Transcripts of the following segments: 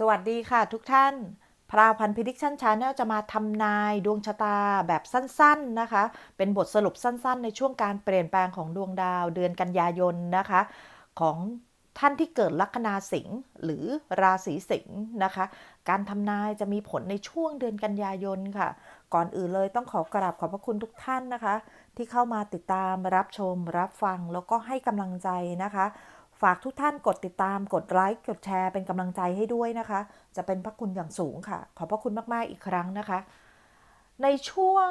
สวัสดีค่ะทุกท่าน พราวพันพิดิกชันชาแนลจะมาทำนายดวงชะตาแบบสั้นๆนะคะ เป็นบทสรุปสั้นๆ ในช่วงการเปลี่ยนแปลงของดวงดาวเดือนกันยายนนะคะ ของท่านที่เกิดลัคนาสิงห์หรือราศีสิงห์นะคะ การทำนายจะมีผลในช่วงเดือนกันยายนค่ะ ก่อนอื่นเลยต้องขอกราบขอบพระคุณทุกท่านนะคะ ที่เข้ามาติดตามรับชมรับฟังแล้วก็ให้กำลังใจนะคะ ฝากทุกท่านกดติดตามกดไลค์กดแชร์เป็นกำลังใจให้ด้วยนะคะ จะเป็นพระคุณอย่างสูงค่ะ ขอบพระคุณมาก ๆ อีกครั้งนะคะ ในช่วง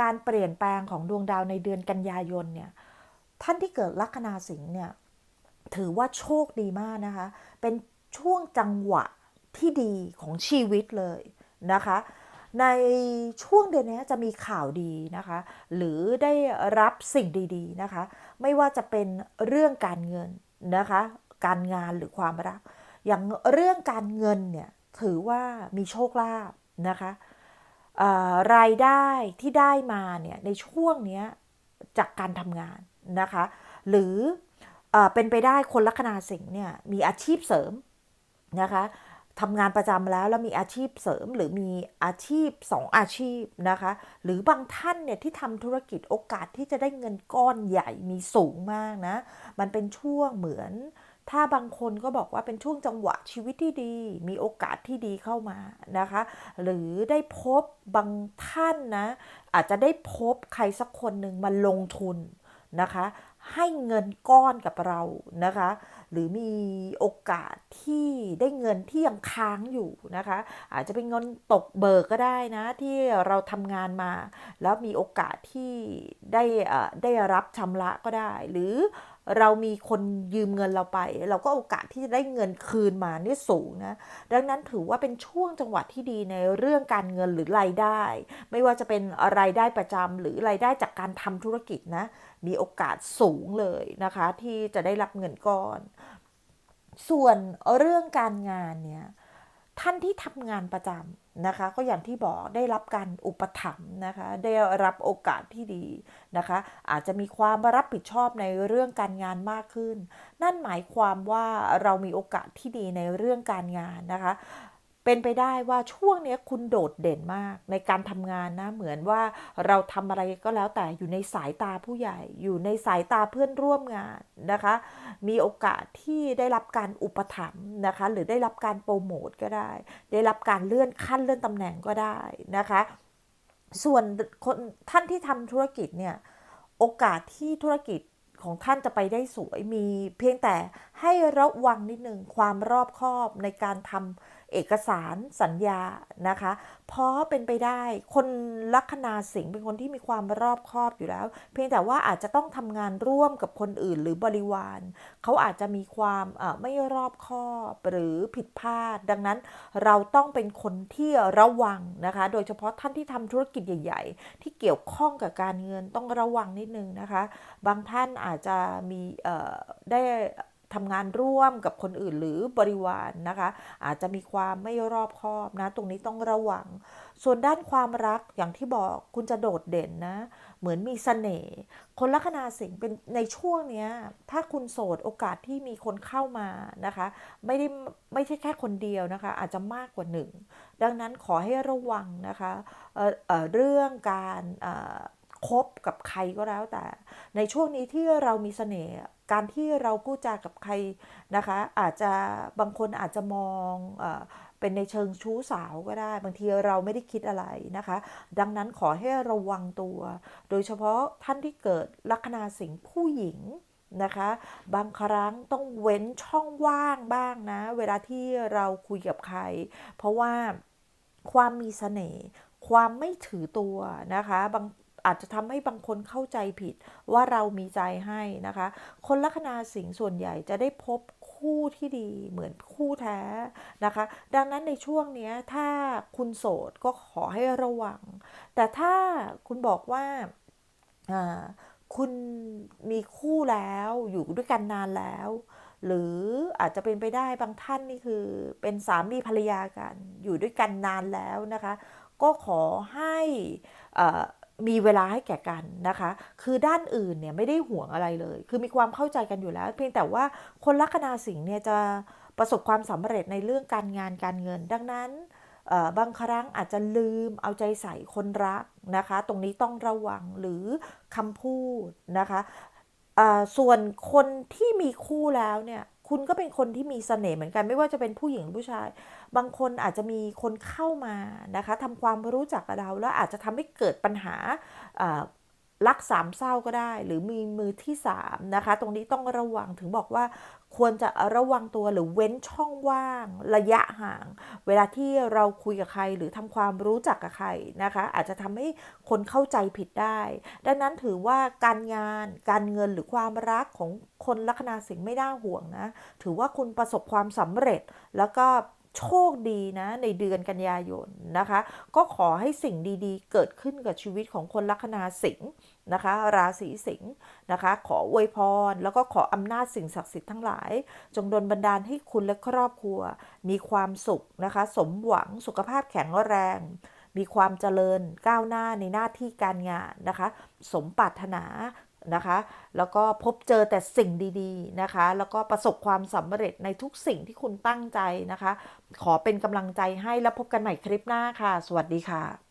การเปลี่ยนแปลงของดวงดาวในเดือนกันยายนเนี่ยท่านที่เกิดลัคนาสิงห์เนี่ยถือว่าโชคดีมากนะคะ เป็นช่วงจังหวะที่ดีของชีวิตเลยนะคะ ในช่วงเดือนนี้จะมีข่าวดีนะคะ หรือได้รับสิ่งดีๆนะคะ ไม่ว่าจะเป็นเรื่องการเงิน นะคะ การงานหรือความรัก อย่างเรื่องการเงินเนี่ยถือว่ามีโชคลาภนะคะรายได้ที่ได้มาเนี่ยในช่วงนี้จากการทำงานนะคะ หรือเออเป็นไปได้คนลัคนาสิงห์เนี่ยมีอาชีพเสริมนะคะ ทำงานประจำแล้วแล้วมีอาชีพเสริมหรือมีอาชีพสองอาชีพนะคะ หรือบางท่านเนี่ยที่ทำธุรกิจโอกาสที่จะได้เงินก้อนใหญ่มีสูงมากนะ มันเป็นช่วงเหมือน ถ้าบางคนก็บอกว่าเป็นช่วงจังหวะชีวิตที่ดี มีโอกาสที่ดีเข้ามานะคะ หรือได้พบบางท่านนะ อาจจะได้พบใครสักคนหนึ่งมาลงทุนนะคะ ให้เงินก้อนกับเรานะคะ หรือมีโอกาสที่ได้เงินที่ยังค้างอยู่นะคะ อาจจะเป็นเงินตกเบิกก็ได้นะที่เราทำงานมา แล้วมีโอกาสที่ได้ได้รับชำระก็ได้ หรือเรามีคนยืมเงินเราไป เราก็โอกาสที่จะได้เงินคืนมานี่สูงนะ ดังนั้นถือว่าเป็นช่วงจังหวะที่ดีในเรื่องการเงินหรือรายได้ ไม่ว่าจะเป็นรายได้ประจำหรือรายได้จากการทำธุรกิจนะ มีโอกาสสูงสูงเลยนะคะ ที่จะได้รับเงินก้อน ส่วนเรื่องการงานเนี่ยท่านที่ทำงานประจำนะคะ ก็อย่างที่บอกได้รับการอุปถัมภ์นะคะ ได้รับโอกาสที่ดีนะคะ อาจจะมีความรับผิดชอบในเรื่องการงานมากขึ้น นั่นหมายความว่าเรามีโอกาสที่ดีในเรื่องการงานนะคะ เป็นไปได้ว่าช่วงนี้คุณโดดเด่นมากในการทำงานนะ เหมือนว่าเราทำอะไรก็แล้วแต่อยู่ในสายตาผู้ใหญ่ อยู่ในสายตาเพื่อนร่วมงานนะคะ มีโอกาสที่ได้รับการอุปถัมภ์นะคะ หรือได้รับการโปรโมทก็ได้ ได้รับการเลื่อนขั้นเลื่อนตำแหน่งก็ได้นะคะ ส่วนคนท่านที่ทำธุรกิจเนี่ยโอกาสที่ธุรกิจของท่านจะไปได้สวยมี เพียงแต่ให้ระวังนิดนึงความรอบคอบในการทำ เอกสารสัญญานะคะเพราะเป็นไปได้คนลัคนาสิงห์เป็นคนที่มีความรอบคอบอยู่แล้ว เพียงแต่ว่าอาจจะต้องทำงานร่วมกับคนอื่นหรือบริวาร เขาอาจจะมีความเออไม่รอบคอบหรือผิดพลาด ดังนั้นเราต้องเป็นคนที่ระวังนะคะ โดยเฉพาะท่านที่ทำธุรกิจใหญ่ ๆ ที่เกี่ยวข้องกับการเงินต้องระวังนิดนึงนะคะ บางท่านอาจจะมีเออได้ ทำงานร่วมกับคนอื่นหรือบริวารนนะคะ อาจจะมีความไม่รอบคอบนะ ตรงนี้ต้องระวัง ส่วนด้านความรักอย่างที่บอกคุณจะโดดเด่นนะ เหมือนมีเสน่ห์คนลัคนาสิงห์เป็นในช่วงเนี้ยถ้าคุณโสดโอกาสที่มีคนเข้ามานะคะ ไม่ได้ไม่ใช่แค่คนเดียวนะคะ อาจจะมากกว่าหนึ่งดังนั้นขอให้ระวังนะคะเเเรื่องการคบกับใครก็แล้วแต่ ในช่วงนี้ที่เรามีเสน่ห์ การที่เราพูดจากับใครนะคะ อาจจะบางคนอาจจะมองเอเป็นในเชิงชู้สาวก็ได้ บางทีเราไม่ได้คิดอะไรนะคะ ดังนั้นขอให้ระวังตัว โดยเฉพาะท่านที่เกิดลัคนาสิงห์ผู้หญิงนะคะ บางครั้งต้องเว้นช่องว่างบ้างนะ เวลาที่เราคุยกับใคร เพราะว่าความมีเสน่ห์ความไม่ถือตัวนะคะ บาง อาจจะทำให้บางคนเข้าใจผิดว่าเรามีใจให้นะคะ คนลัคนาสิงห์ส่วนใหญ่จะได้พบคู่ที่ดีเหมือนคู่แท้นะคะ ดังนั้นในช่วงนี้ถ้าคุณโสดก็ขอให้ระวัง แต่ถ้าคุณบอกว่าคุณมีคู่แล้วอยู่ด้วยกันนานแล้ว หรืออาจจะเป็นไปได้บางท่านนี่คือเป็นสามีภรรยากันอยู่ด้วยกันนานแล้วนะคะ ก็ขอให้อ่อ มีเวลาให้แก่กันนะคะ คือด้านอื่นเนี่ยไม่ได้ห่วงอะไรเลย คือมีความเข้าใจกันอยู่แล้ว เพียงแต่ว่าคนลัคนาสิงห์เนี่ยจะประสบความสำเร็จในเรื่องการงานการเงิน ดังนั้นบางครั้งอาจจะลืมเอาใจใส่คนรักนะคะ ตรงนี้ต้องระวังหรือคำพูดนะคะส่วนคนที่มีคู่แล้วเนี่ย คุณก็เป็นคนที่มีเสน่ห์เหมือนกันไม่ว่าจะเป็นผู้หญิงหรือผู้ชาย บางคนอาจจะมีคนเข้ามานะคะทำความรู้จักกับเราแล้วอาจจะทำให้เกิดปัญหา รักสามเศร้าก็ได้ หรือมีมือที่สามนะคะ ตรงนี้ต้องระวังถึงบอกว่าควรจะระวังตัวหรือเว้นช่องว่างระยะห่าง เวลาที่เราคุยกับใครหรือทำความรู้จักกับใครนะคะ อาจจะทำให้คนเข้าใจผิดได้ ดังนั้นถือว่าการงานการเงินหรือความรักของคนลัคนาสิงห์ไม่น่าห่วงนะ ถือว่าคุณประสบความสำเร็จแล้วก็ โชคดีนะในเดือนกันยายนนะคะ ก็ขอให้สิ่งดีๆ เกิดขึ้นกับชีวิตของคนลัคนาสิงห์นะคะ ราศีสิงห์นะคะ ขออวยพร แล้วก็ขออำนาจสิ่งศักดิ์สิทธิ์ทั้งหลาย จงดลบันดาลให้คุณและครอบครัว มีความสุขนะคะ สมหวังสุขภาพแข็งแรง มีความเจริญก้าวหน้าในหน้าที่การงานนะคะ สมปรารถนา นะคะ แล้วก็พบเจอแต่สิ่งดีๆนะคะ แล้วก็ประสบความสำเร็จในทุกสิ่งที่คุณตั้งใจนะคะ ขอเป็นกำลังใจให้แล้วพบกันใหม่คลิปหน้าค่ะ สวัสดีค่ะ